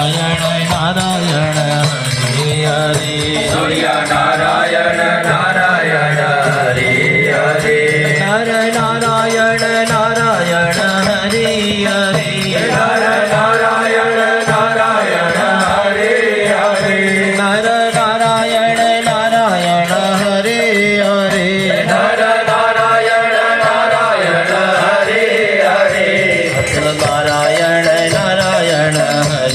નારાયણ નારાયણ હરે હરે.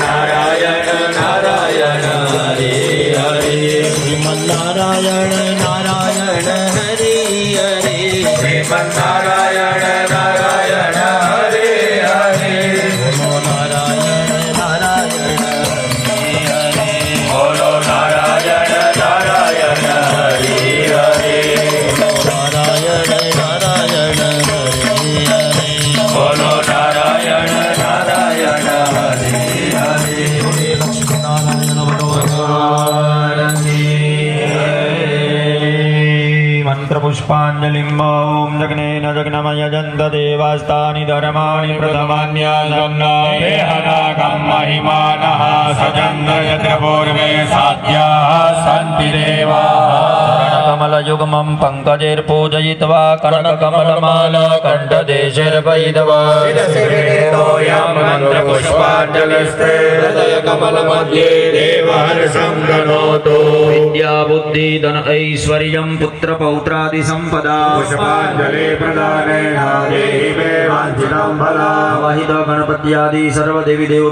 Narayana Narayana Hari Hari Narayana Narayana Hari Hari मन्त्रपुष्पाञ्जलिम् ॐ जग्नेन जग्नमय जन्त देवास्तानि धर्माणि प्रथमान्यासन्नागं महिमानः सजन्त यत्र पूर्वे साध्याः सन्ति देवाः। कमलयुग्मं पङ्कजैर्पूजयित्वा कनककमलमाला कण्ठदेशैर्वैदवा हृदयकमलमध्ये देवहर्षं गणोतु विद्या बुद्धि धन ऐश्वर्यं पुत्रपौत्रादि सम्पदा पुष्पाञ्जलि प्रदानेन देहि मे वाञ्छितं फलम् वाहिद गणपत्यादि सर्वदेवी देवता